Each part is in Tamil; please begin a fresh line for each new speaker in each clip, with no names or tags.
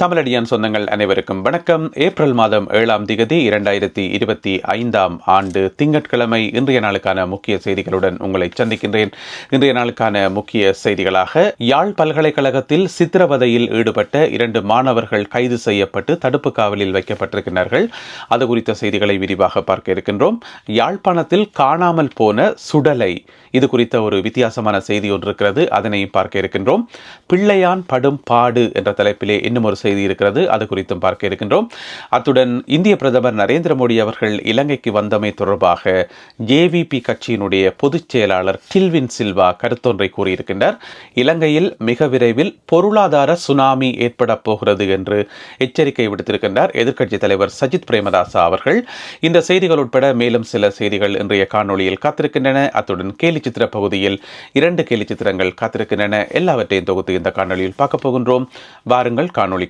தமிழடியான் சொந்தங்கள் அனைவருக்கும் வணக்கம். ஏப்ரல் மாதம் ஏழாம் திகதி இரண்டாயிரத்தி இருபத்தி ஐந்தாம் ஆண்டு திங்கட்கிழமை இன்றைய நாளுக்கான முக்கிய செய்திகளுடன் உங்களை சந்திக்கின்றேன். இன்றைய நாளுக்கான முக்கிய செய்திகளாக யாழ் பல்கலைக்கழகத்தில் சித்திரவதையில் ஈடுபட்ட இரண்டு மாணவர்கள் கைது செய்யப்பட்டு தடுப்பு காவலில் வைக்கப்பட்டிருக்கிறார்கள். அது குறித்த செய்திகளை விரிவாக பார்க்க இருக்கின்றோம். யாழ்ப்பாணத்தில் காணாமல் போன சுடலை இது குறித்த ஒரு வித்தியாசமான செய்தி ஒன்று இருக்கிறது. அதனையும் பார்க்க இருக்கின்றோம். பிள்ளையான் படும் பாடு என்ற தலைப்பிலே இன்னும் ஒரு செய்தி இருக்கிறது. அது குறித்தும் பார்க்க இருக்கின்றோம். அத்துடன் இந்திய பிரதமர் நரேந்திர மோடி அவர்கள் இலங்கைக்கு வந்தமை தொடர்பாக ஜேவிபி கட்சியினுடைய பொதுச் செயலாளர் டில்வின் சில்வா கருத்தொன்றை கூறியிருக்கின்றார். இலங்கையில் மிக விரைவில் பொருளாதார சுனாமி ஏற்பட போகிறது என்று எச்சரிக்கை விடுத்திருக்கின்றார். எதிர்க்கட்சித் தலைவர் சஜித் பிரேமதாசா அவர்கள். இந்த செய்திகள் உட்பட மேலும் சில செய்திகள் இன்றைய காணொளியில் காத்திருக்கின்றன. அத்துடன் கேலி சித்திர பகுதியில் இரண்டு கேலி சித்திரங்கள் காத்திருக்கின்றன. எல்லாவற்றையும் தொகுத்து இந்த காணொளியில் பார்க்க போகின்றோம். வாருங்கள்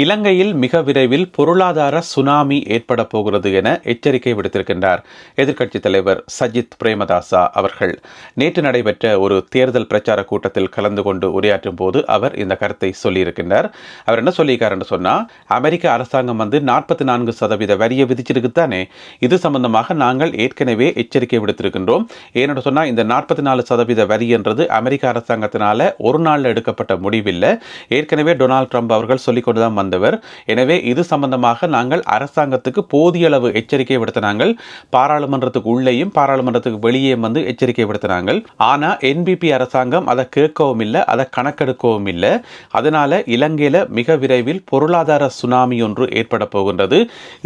இலங்கையில் மிக விரைவில் பொருளாதார சுனாமி ஏற்பட போகிறது என எச்சரிக்கை விடுத்திருக்கின்றார். எதிர்க்கட்சித் தலைவர் சஜித் பிரேமதாசா அவர்கள். நேற்று நடைபெற்ற ஒரு தேர்தல் பிரச்சார கூட்டத்தில் கலந்து கொண்டு உரையாற்றும் போது அவர் இந்த கருத்தை சொல்லியிருக்கின்றார். அவர் என்ன சொல்லியிருக்காருன்னு சொன்னா அமெரிக்க அரசாங்கம் வந்து நாற்பத்தி நான்கு சதவீத வரியை விதிச்சிருக்குத்தானே இது சம்பந்தமாக நாங்கள் ஏற்கனவே எச்சரிக்கை விடுத்திருக்கின்றோம். ஏனென்று சொன்னா இந்த நாற்பத்தி நாலு சதவீத வரி என்றது அமெரிக்க அரசாங்கத்தினால ஒரு நாளில் எடுக்கப்பட்ட முடிவில்லை. ஏற்கனவே டொனால்ட் ட்ரம்ப் அவர்கள் சொல்லிக்கொண்டுதான் வந்தவர் எனவே இது சம்பந்தமாக நாங்கள் அரசாங்கத்துக்கு போதிய அளவு எச்சரிக்கை விடுத்தினாங்கள் பாராளுமன்றத்துக்கு உள்ளேயும் பாராளுமன்றத்துக்கு வெளியே வந்து எச்சரிக்கை விடுத்தினாங்கள் ஆனால் என்பிபி அரசாங்கம் அதை கேட்கவும் இல்லை அதை கணக்கெடுக்கவும் இல்லை. அதனால இலங்கையில் மிக விரைவில் பொருளாதார சுனாமி ஒன்று ஏற்பட போகின்றது.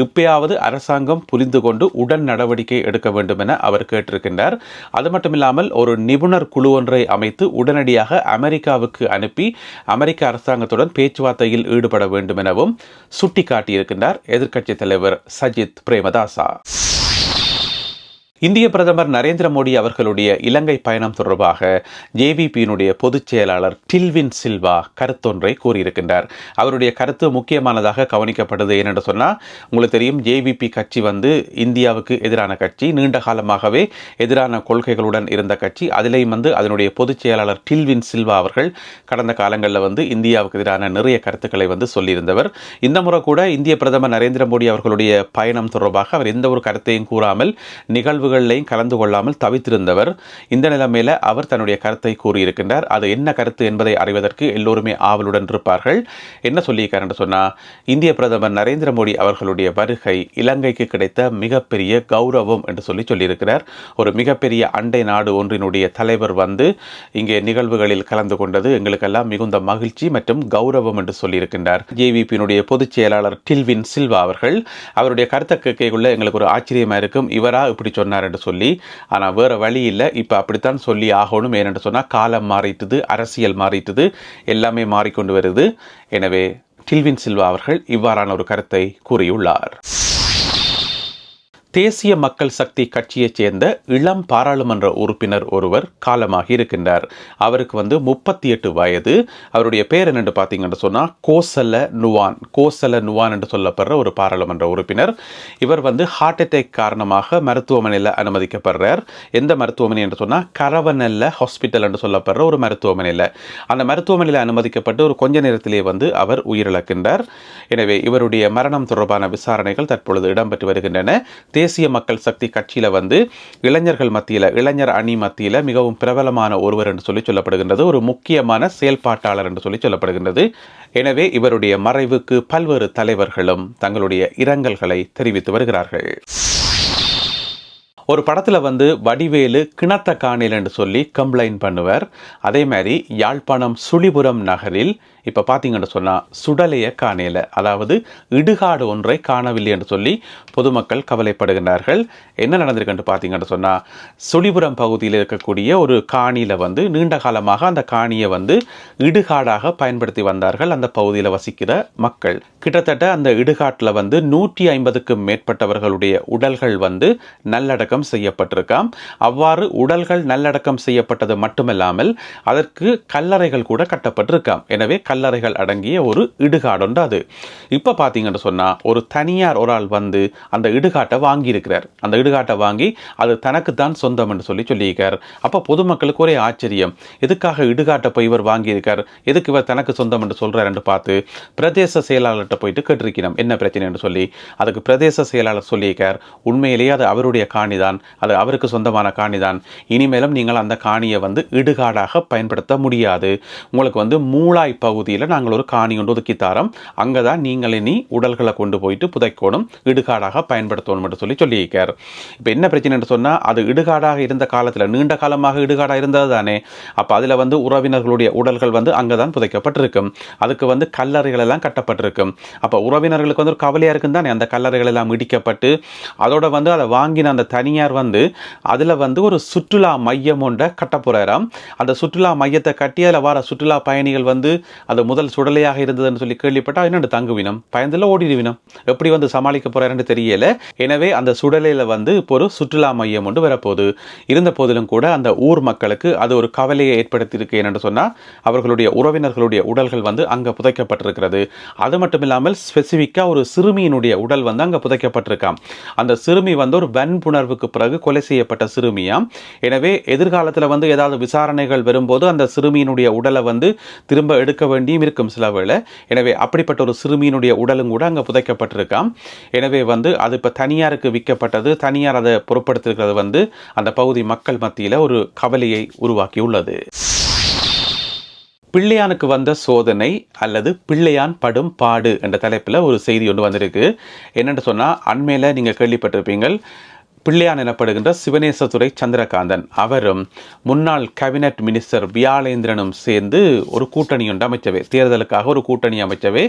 இப்பயாவது அரசாங்கம் புரிந்து கொண்டு உடன் நடவடிக்கை எடுக்க வேண்டும் என அவர் கேட்டிருக்கின்றார். அது மட்டுமில்லாமல் ஒரு நிபுணர் குழு ஒன்றை அமைத்து உடனடியாக அமெரிக்காவுக்கு அனுப்பி அமெரிக்க அரசாங்கத்துடன் பேச்சுவார்த்தையில் ஈடுபட வேண்டும். வேண்டும் எனவும் சுட்டிக்காட்டியிருக்கின்றார் எதிர்க்கட்சித் தலைவர் சஜித் பிரேமதாசா. இந்திய பிரதமர் நரேந்திர மோடி அவர்களுடைய இலங்கை பயணம் தொடர்பாக ஜேவிபியினுடைய பொதுச் செயலாளர் டில்வின் சில்வா கருத்தொன்றை கூறியிருக்கின்றார். அவருடைய கருத்து முக்கியமானதாக கவனிக்கப்பட்டது ஏனென்று சொன்னால் உங்களுக்கு தெரியும் ஜேவிபி கட்சி வந்து இந்தியாவுக்கு எதிரான கட்சி நீண்ட காலமாகவே எதிரான கொள்கைகளுடன் இருந்த கட்சி. அதிலேயும் வந்து அதனுடைய பொதுச் செயலாளர் டில்வின் சில்வா அவர்கள் கடந்த காலங்களில் வந்து இந்தியாவுக்கு எதிரான நிறைய கருத்துக்களை வந்து சொல்லியிருந்தவர். இந்த முறை கூட இந்திய பிரதமர் நரேந்திர மோடி அவர்களுடைய பயணம் தொடர்பாக அவர் எந்த ஒரு கருத்தையும் கூறாமல் நிகழ்வுகள் நிகழ்வுகளிலையும் கலந்து கொள்ளாமல் தவித்திருந்தவர். இந்த நிலைமையில அவர் தன்னுடைய கருத்தை கூறியிருக்கின்றார். அது என்ன கருத்து என்பதை அறிவதற்கு எல்லோருமே ஆவலுடன் இருப்பார்கள். என்ன சொல்லியிருக்காருன்னு சொன்னா இந்திய பிரதமர் நரேந்திர மோடி அவர்களுடைய வருகை இலங்கைக்கு கிடைத்த மிகப்பெரிய கௌரவம் என்று சொல்லி சொல்லியிருக்கிறார். ஒரு மிகப்பெரிய அண்டை நாடு ஒன்றினுடைய தலைவர் வந்து இங்கே நிகழ்வுகளில் கலந்து கொண்டது எங்களுக்கெல்லாம் மிகுந்த மகிழ்ச்சி மற்றும் கௌரவம் என்று சொல்லியிருக்கின்றார். ஜேவிபியினுடைய பொதுச் செயலாளர் டில்வின் சில்வா அவர்கள் அவருடைய கருத்தை கேட்கக்குள்ள எங்களுக்கு ஒரு ஆச்சரியமா இருக்கும். இவரா இப்படி சொன்னார் என்று சொல்லி ஆனால் வேறு வழி இல்லை. இப்போ அப்படித்தான் சொல்லி ஆகணும் ஏனென்று சொன்னால் காலம் மாறிட்டுது அரசியல் மாறிட்டுது எல்லாமே மாறிக்கொண்டு வருது. எனவே டில்வின் சில்வா அவர்கள் இவ்வாறான ஒரு கருத்தை கூறியுள்ளார். தேசிய மக்கள் சக்தி கட்சியைச் சேர்ந்த இளம் பாராளுமன்ற உறுப்பினர் ஒருவர் காலமாகி இருக்கின்றார். அவருக்கு வந்து முப்பத்தி எட்டு வயது. அவருடைய பேர் என்னென்று பார்த்தீங்கன்னு சொன்னால் கோசல நுவான். கோசல நுவான் என்று சொல்லப்படுற ஒரு பாராளுமன்ற உறுப்பினர். இவர் வந்து ஹார்ட் அட்டாக் காரணமாக மருத்துவமனையில் அனுமதிக்கப்படுறார். எந்த மருத்துவமனை என்று சொன்னால் கரவனல்ல ஹாஸ்பிட்டல் என்று சொல்லப்படுற ஒரு மருத்துவமனையில். அந்த மருத்துவமனையில் அனுமதிக்கப்பட்டு ஒரு கொஞ்ச நேரத்திலே வந்து அவர் உயிரிழக்கின்றார். எனவே இவருடைய மரணம் தொடர்பான விசாரணைகள் தற்பொழுது இடம்பெற்று வருகின்றன. தேசிய மக்கள் சக்தி கட்சியில் வந்து இளைஞர்கள் மத்தியில் இளைஞர் அணி மத்தியில் மிகவும் பிரபலமான ஒருவர் என்று சொல்லி சொல்லப்படுகின்றது. ஒரு முக்கியமான செயல்பாட்டாளர் என்று சொல்லி சொல்லப்படுகின்றது. எனவே இவருடைய மறைவுக்கு பல்வேறு தலைவர்களும் தங்களுடைய இரங்கல்களை தெரிவித்து வருகிறார்கள். ஒரு படத்தில் வந்து வடிவேலு கிணத்த காணில் என்று சொல்லி கம்ப்ளைண்ட் பண்ணுவார். அதே மாதிரி யாழ்ப்பாணம் சுழிபுரம் நகரில் இப்போ பார்த்தீங்கன்னு சொன்னால் சுடலைய காணையில் அதாவது இடுகாடு ஒன்றை காணவில்லை என்று சொல்லி பொதுமக்கள் கவலைப்படுகின்றார்கள். என்ன நடந்திருக்குன்னு பார்த்தீங்கன்னு சொன்னால் சுழிபுரம் பகுதியில் இருக்கக்கூடிய ஒரு காணியில் வந்து நீண்ட காலமாக அந்த காணியை வந்து இடுகாடாக பயன்படுத்தி வந்தார்கள் அந்த பகுதியில் வசிக்கிற மக்கள். கிட்டத்தட்ட அந்த இடுகாட்டில் வந்து நூற்றி ஐம்பதுக்கும் மேற்பட்டவர்களுடைய உடல்கள் வந்து நல்லடக்கம் நல்லடக்கம் செய்யப்பட்டிருக்காம். அவ்வாறு உடல்கள் நல்லடக்கம் செய்யப்பட்டது மட்டுமல்லாமல் அதற்கு கல்லறைகள் கூட கட்டப்பட்டிருக்காம். எனவே கல்லறைகள் அடங்கிய ஒரு இடுகாடுண்டு அது. இப்போ பார்த்தீங்கன்னு சொன்னால் ஒரு தனியார் ஒரு ஆள் வந்து அந்த இடுகாட்டை வாங்கியிருக்கிறார். அந்த இடுகாட்டை வாங்கி அது தனக்கு தான் சொந்தம் என்று சொல்லி சொல்லியிருக்கார். அப்போ பொதுமக்களுக்கு ஒரே ஆச்சரியம் எதுக்காக இடுகாட்டை போய் இவர் வாங்கியிருக்கார்? எதுக்கு இவர் தனக்கு சொந்தம் என்று சொல்கிறார் என்று பார்த்து பிரதேச செயலாளர்கிட்ட போயிட்டு கேட்டிருக்கிறோம் என்ன பிரச்சனை என்று சொல்லி. அதுக்கு பிரதேச செயலாளர் சொல்லியிருக்கார் உண்மையிலேயே அது அவருடைய காணிதான் அது அவருக்கு சொந்தமான காணிதான். இனிமேலும் நீங்கள் அந்த காணியை வந்து இடுகாடாக பயன்படுத்த முடியாது. உங்களுக்கு வந்து மூளாய் பகுதியில் நாங்கள் ஒரு காணி ஒன்று ஒதுக்கி தாரோம். அங்கே தான் நீங்கள் இனி உடல்களை கொண்டு போயிட்டு புதைக்கணும். இடுகாடாக பயன்படுத்தணும் என்று சொல்லி சொல்லியிருக்கார். இப்போ என்ன பிரச்சனைன்னு சொன்னால் அது இடுகாடாக இருந்த காலத்தில் நீண்ட காலமாக இடுகாடாக இருந்தது தானே. அப்போ அதில் வந்து உறவினர்களுடைய உடல்கள் வந்து அங்கே தான் புதைக்கப்பட்டிருக்கும். அதுக்கு வந்து கல்லறைகள் எல்லாம் கட்டப்பட்டிருக்கும். அப்போ உறவினர்களுக்கு வந்து ஒரு கவலையாக இருக்கும் தானே அந்த கல்லறைகள் எல்லாம் இடிக்கப்பட்டு அதோட வந்து அதை வாங்கின அந்த தனியார் வந்து அதில் வந்து ஒரு சுற்றுலா மையம் ஒன்றை கட்ட போகிறாராம் அந்த சுற்றுலா மையத்தை கட்டி அதில் வர சுற்றுலா பயணிகள் வந்து அது முதல் சுடலையாக இருந்ததுன்னு சொல்லி கேள்விப்பட்டால் என்னென்னு தங்குவினம் பயந்தில் ஓடிடுவினம் எப்படி வந்து சமாளிக்க போகிறாருன்னு தெரியல? எனவே அந்த சுடலையில் வந்து இப்போ ஒரு சுற்றுலா மையம் ஒன்று வரப்போகுது. இருந்த போதிலும் கூட அந்த ஊர் மக்களுக்கு அது ஒரு கவலையை ஏற்படுத்தியிருக்கு என்னென்னு சொன்னால் அவர்களுடைய உறவினர்களுடைய உடல்கள் வந்து அங்கே புதைக்கப்பட்டிருக்கிறது. அது மட்டும் இல்லாமல் ஸ்பெசிஃபிக்காக ஒரு சிறுமியினுடைய உடல் வந்து அங்கே புதைக்கப்பட்டிருக்காம். அந்த சிறுமி வந்து ஒரு வன்புணர்வுக்கு பிறகு கொலை செய்யப்பட்ட சிறுமியாம். எனவே எதிர்காலத்தில் வந்து ஏதாவது விசாரணைகள் வரும்போது அந்த சிறுமியினுடைய உடலை வந்து திரும்ப எடுக்க வேண்டியும் இருக்கும் சில வேளை. எனவே அப்படிப்பட்ட ஒரு சிறுமியினுடைய உடலும் கூட அங்கே புதைக்கப்பட்டிருக்காம். எனவே வந்து அது இப்போ தனியாருக்கு விற்கப்பட்டது. தனியார் அதை பொருட்படுத்திருக்கிறது வந்து அந்த பகுதி மக்கள் மத்தியில் ஒரு கவலையை உருவாக்கியுள்ளது. பிள்ளையானுக்கு வந்த சோதனை அல்லது பிள்ளையான் படும் பாடு என்ற தலைப்பில் ஒரு செய்தி ஒன்று வந்திருக்கு. என்னென்னு சொன்னால் அண்மையில் நீங்கள் கேள்விப்பட்டிருப்பீங்கள் பிள்ளையான் எனப்படுகின்ற சிவனேசதுரை சந்திரகாந்தன். அவரும் முன்னாள் கேபினட் மினிஸ்டர் வியாழேந்திரனும் சேர்ந்து ஒரு கூட்டணி ஒன்று அமைச்சவை தேர்தலுக்காக ஒரு கூட்டணி அமைச்சவை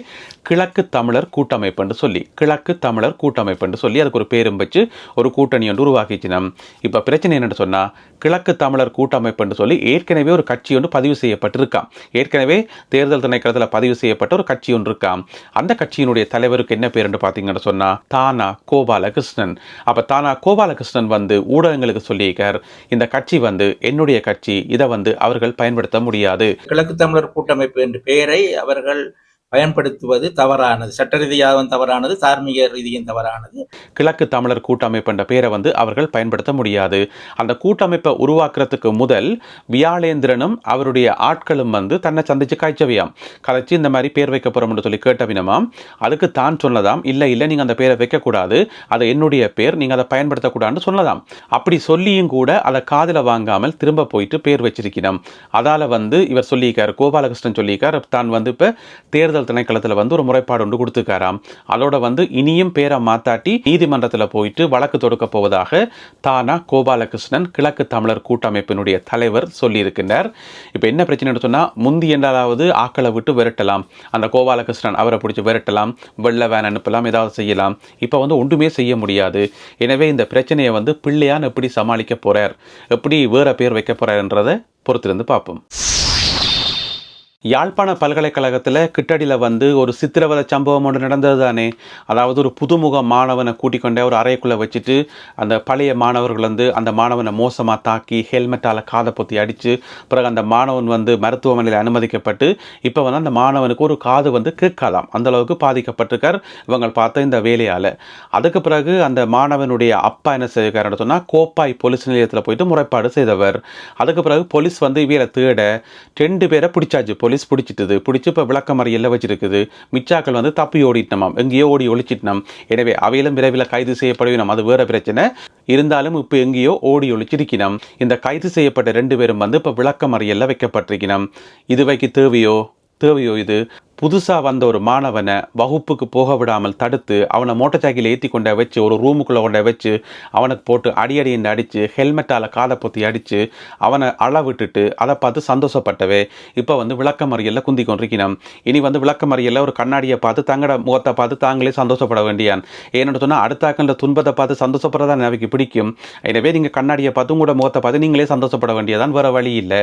கிழக்கு தமிழர் கூட்டமைப்பு என்று சொல்லி கிழக்கு தமிழர் கூட்டமைப்பு என்று சொல்லி அதுக்கு ஒரு பேரும் வச்சு ஒரு கூட்டணி ஒன்று உருவாக்கிச்சினம் இப்போ பிரச்சனை என்னென்னு சொன்னால் கிழக்கு தமிழர் கூட்டமைப்பு என்று சொல்லி ஏற்கனவே ஒரு கட்சி ஒன்று பதிவு செய்யப்பட்டிருக்கான் ஏற்கனவே தேர்தல் திணைக்களத்தில் பதிவு செய்யப்பட்ட ஒரு கட்சி ஒன்று இருக்காம் அந்த கட்சியினுடைய தலைவருக்கு என்ன பேர் என்று பார்த்தீங்கன்னு சொன்னால் தானா கோபாலகிருஷ்ணன். அப்போ தானா கோபால கோபாலகிருஷ்ணன் வந்து ஊடகங்களுக்கு சொல்லியிருக்கார். இந்த கட்சி வந்து என்னுடைய கட்சி. இதை வந்து அவர்கள் பயன்படுத்த முடியாது.
கிழக்கு தமிழர் கூட்டமைப்பு என்ற பெயரை அவர்கள் பயன்படுத்துவது தவறானது. சட்ட ரீதியாகவும் தவறானது தார்மீக ரீதியும் தவறானது.
கிழக்கு தமிழர் கூட்டமைப்பு என்ற பெயரை வந்து அவர்கள் பயன்படுத்த முடியாது. அந்த கூட்டமைப்பை உருவாக்குறதுக்கு முதல் வியாழேந்திரனும் அவருடைய ஆட்களும் வந்து தன்னை சந்திச்சு காய்ச்சவையாம். கதைச்சு இந்த மாதிரி பேர் வைக்க போறோம்னு சொல்லி கேட்டவினமாம் அதுக்கு தான் சொன்னதாம். இல்லை இல்லை நீங்கள் அந்த பேரை வைக்கக்கூடாது. அது என்னுடைய பேர். நீங்கள் அதை பயன்படுத்தக்கூடாதுன்னு சொன்னதாம். அப்படி சொல்லியும் கூட அதை காதில் வாங்காமல் திரும்ப போயிட்டு பேர் வச்சிருக்கிறோம் அதால் வந்து இவர் சொல்லியிருக்கார் கோபாலகிருஷ்ணன் சொல்லியிருக்கார் தான் வந்து இப்போ தேர்தல் திணைக்களத்தில் வந்து ஒரு முறைப்பாடு ஒன்று கொடுத்துருக்காராம். அதோட வந்து இனியும் பேரை மாத்தாட்டி நீதிமன்றத்தில் போயிட்டு வழக்கு தொடுக்க போவதாக தானா கோபாலகிருஷ்ணன் கிழக்கு தமிழர் கூட்டமைப்பினுடைய தலைவர் சொல்லியிருக்கின்றார். இப்போ என்ன பிரச்சனைன்னு சொன்னால் முந்தி என்றாலாவது ஆக்களை விட்டு விரட்டலாம். அந்த கோபாலகிருஷ்ணன் அவரை பிடிச்சி விரட்டலாம். வெள்ள வேன் அனுப்பலாம் ஏதாவது செய்யலாம். இப்போ வந்து ஒன்றுமே செய்ய முடியாது. எனவே இந்த பிரச்சனையை வந்து பிள்ளையான் எப்படி சமாளிக்க போறார்? எப்படி வேற பேர் வைக்க போறாருன்றதை பொறுத்திருந்து பார்ப்போம். யாழ்ப்பாண பல்கலைக்கழகத்தில் கிட்டடியில் வந்து ஒரு சித்திரவதை சம்பவம் ஒன்று நடந்தது தானே? அதாவது ஒரு புதுமுக மாணவனை கூட்டிக்கொண்டே ஒரு அறைக்குள்ளே வச்சுட்டு அந்த பழைய மாணவர்கள் வந்து அந்த மாணவனை மோசமாக தாக்கி ஹெல்மெட்டால் காதை பொத்தி அடித்து பிறகு அந்த மாணவன் வந்து மருத்துவமனையில் அனுமதிக்கப்பட்டு இப்போ வந்து அந்த மாணவனுக்கு ஒரு காது வந்து கேட்கலாம். அந்த அளவுக்கு பாதிக்கப்பட்டிருக்கார் இவங்க பார்த்த இந்த வேலையால். அதுக்கு பிறகு அந்த மாணவனுடைய அப்பா என்ன செய்கிறாருன்னு சொன்னால் கோப்பாய் போலீஸ் நிலையத்தில் போயிட்டு முறைப்பாடு செய்தவர். அதுக்கு பிறகு போலீஸ் வந்து இவரை தேட ரெண்டு பேரை பிடிச்சாச்சு. போலீஸ் பிடிச்சிட்டுது. பிடிச்சி இப்போ விளக்கமறியல்ல வச்சிருக்குது. மிச்சாக்கள் வந்து தப்பி ஓடிட்டோமாம். எங்கேயோ ஓடி ஒழிச்சிட்டோம் எனவே அவையிலும் விரைவில் கைது செய்யப்படுவினோம். அது வேறு பிரச்சனை. இருந்தாலும் இப்போ எங்கேயோ ஓடி ஒழிச்சிருக்கணும் இந்த கைது செய்யப்பட்ட ரெண்டு பேரும் வந்து இப்போ விளக்கமறியல்ல வைக்கப்பட்டிருக்கணும் இதுவைக்கு தேவையோ? தேவையோ இது? புதுசாக வந்த ஒரு மாணவனை வகுப்புக்கு போக விடாமல் தடுத்து அவனை மோட்டர் சைக்கிள் ஏற்றி கொண்ட வச்சு ஒரு ரூமுக்குள்ளே கொண்ட வச்சு அவனுக்கு போட்டு அடி அடின்னு அடித்து ஹெல்மெட்டால் காதை பொத்தி அடித்து அவனை அள விட்டுட்டு அதை பார்த்து சந்தோஷப்பட்டவே. இப்போ வந்து விளக்கமறியலில் குந்தி கொண்டிருக்கணும் இனி வந்து விளக்கமறியலில் ஒரு கண்ணாடியை பார்த்து தங்களோட முகத்தை பார்த்து தாங்களே சந்தோஷப்பட வேண்டியான். ஏன்னு சொன்னால் அடுத்தாக்கின்ற துன்பத்தை பார்த்து சந்தோஷப்படுறதா எனக்கு பிடிக்கும். எனவே நீங்கள் கண்ணாடியை பார்த்து உங்களோட முகத்தை பார்த்து நீங்களே சந்தோஷப்பட வேண்டியதான் வேறு வழி இல்லை.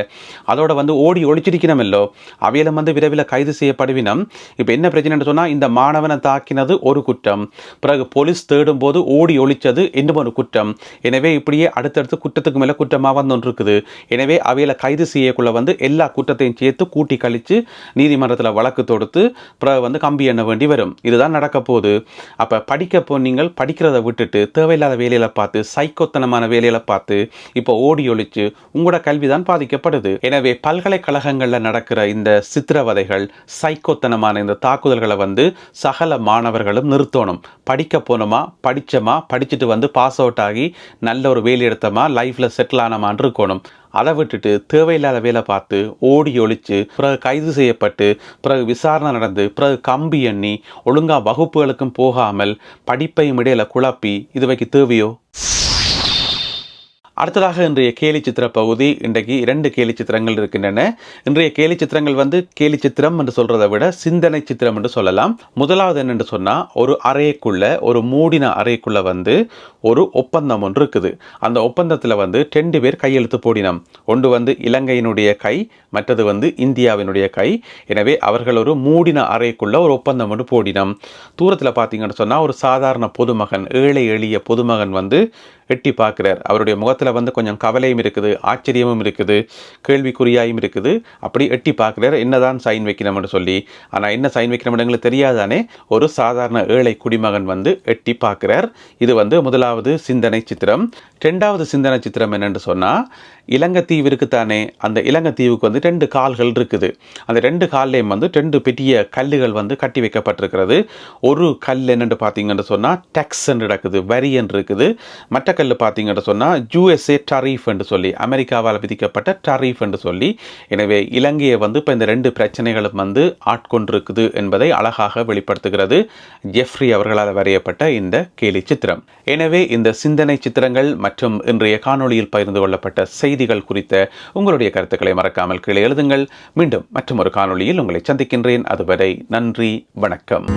அதோட வந்து ஓடி ஒழிச்சிருக்கணுமில்லோ அவையிலும் வந்து விரைவில் கைது செய்யப்படுவினம் போயினம் இப்போ என்ன பிரச்சனைன்னு சொன்னால் இந்த மாணவனை தாக்கினது ஒரு குற்றம். பிறகு போலீஸ் தேடும் போது ஓடி ஒழிச்சது இன்னும் ஒரு குற்றம். எனவே இப்படியே அடுத்தடுத்து குற்றத்துக்கு மேலே குற்றமாக வந்து இருக்குது எனவே அவையில் கைது செய்யக்குள்ள வந்து எல்லா குற்றத்தையும் சேர்த்து கூட்டி கழித்து நீதிமன்றத்தில் வழக்கு தொடுத்து பிறகு வந்து கம்பி எண்ண வேண்டி வரும். இதுதான் நடக்க போகுது. அப்போ படிக்க நீங்கள் படிக்கிறத விட்டுட்டு தேவையில்லாத வேலையில பார்த்து சைக்கோத்தனமான வேலையில பார்த்து இப்போ ஓடி ஒழிச்சு உங்களோட கல்வி தான் பாதிக்கப்படுது. எனவே பல்கலைக்கழகங்களில் நடக்கிற இந்த சித்திரவதைகள் சைக்கோ மூர்க்கத்தனமான இந்த தாக்குதல்களை வந்து சகல மாணவர்களும் நிறுத்தணும். படிக்க போனோமா? படித்தோமா படிச்சுட்டு வந்து பாஸ் அவுட் ஆகி நல்ல ஒரு வேலை எடுத்தோமா? லைஃப்பில் செட்டில் ஆனமான்னு இருக்கணும். அதை விட்டுட்டு தேவையில்லாத வேலை பார்த்து ஓடி ஒழிச்சு பிறகு கைது செய்யப்பட்டு பிறகு விசாரணை நடந்து பிறகு கம்பி எண்ணி ஒழுங்கா வகுப்புகளுக்கும் போகாமல் படிப்பையும் இடையில குழப்பி இதுவைக்கு தேவையோ? அடுத்ததாக இன்றைய கேலி சித்திர பகுதி இன்றைக்கு இரண்டு கேலி சித்திரங்கள் இருக்கின்றன. இன்றைய கேலி சித்திரங்கள் வந்து கேலி சித்திரம் என்று சொல்றதை விட சிந்தனை சித்திரம் என்று சொல்லலாம். முதலாவது என்னென்று சொன்னால் ஒரு அறைக்குள்ள ஒரு மூடின அறைக்குள்ள வந்து ஒரு ஒப்பந்தம் ஒன்று இருக்குது. அந்த ஒப்பந்தத்தில் வந்து ரெண்டு பேர் கையெழுத்து போடினம். ஒன்று வந்து இலங்கையினுடைய கை மற்றது வந்து இந்தியாவினுடைய கை. எனவே அவர்கள் ஒரு மூடின அறைக்குள்ள ஒரு ஒப்பந்தம் ஒன்று போடினம். தூரத்தில் பார்த்தீங்கன்னு சொன்னால் ஒரு சாதாரண பொதுமகன் ஏழை எளிய பொதுமகன் வந்து எட்டி பார்க்குறார். அவருடைய முகத்தில் வந்து கொஞ்சம் கவலையும் இருக்குது ஆச்சரியமும் இருக்குது கேள்விக்குறியாயும் இருக்குது. அப்படி எட்டி பார்க்குறார் என்னதான் சைன் வைக்கணும்னு சொல்லி. ஆனால் என்ன சைன் வைக்கணும்னு எங்களுக்கு தெரியாதானே? ஒரு சாதாரண ஏழை குடிமகன் வந்து எட்டி பார்க்குறார். இது வந்து முதலாவது சிந்தனை சித்திரம். ரெண்டாவது சிந்தனை சித்திரம் என்னென்னு சொன்னால் இலங்கைத்தீவு இருக்குத்தானே அந்த இலங்கைத்தீவுக்கு வந்து ரெண்டு கால்கள் இருக்குது. அந்த ரெண்டு கால்லையும் வந்து ரெண்டு பெரிய கல்லுகள் வந்து கட்டி வைக்கப்பட்டிருக்கிறது. ஒரு கல் என்னென்று பார்த்தீங்கன்னு சொன்னால் டெக்ஸ் என்று இருக்குது வரி என்று இருக்குது. மற்ற கல் பார்த்தீங்கன்னு சொன்னால் யூஎஸ்ஏ டரீஃப் என்று சொல்லி அமெரிக்காவால் விதிக்கப்பட்ட டரீஃப் என்று சொல்லி எனவே இலங்கையை வந்து இப்போ இந்த ரெண்டு பிரச்சனைகளும் வந்து ஆட்கொண்டிருக்குது என்பதை அழகாக வெளிப்படுத்துகிறது ஜெஃப்ரி அவர்களால் வரையப்பட்ட இந்த கேலி சித்திரம். எனவே இந்த சிந்தனை சித்திரங்கள் மற்றும் இன்றைய காணொளியில் பகிர்ந்து கொள்ளப்பட்ட செய்திகள் குறித்த உங்களுடைய கருத்துக்களை மறக்காமல் கீழே எழுதுங்கள். மீண்டும் மற்றும் ஒரு காணொளியில் உங்களை சந்திக்கின்றேன். அதுவரை நன்றி வணக்கம்.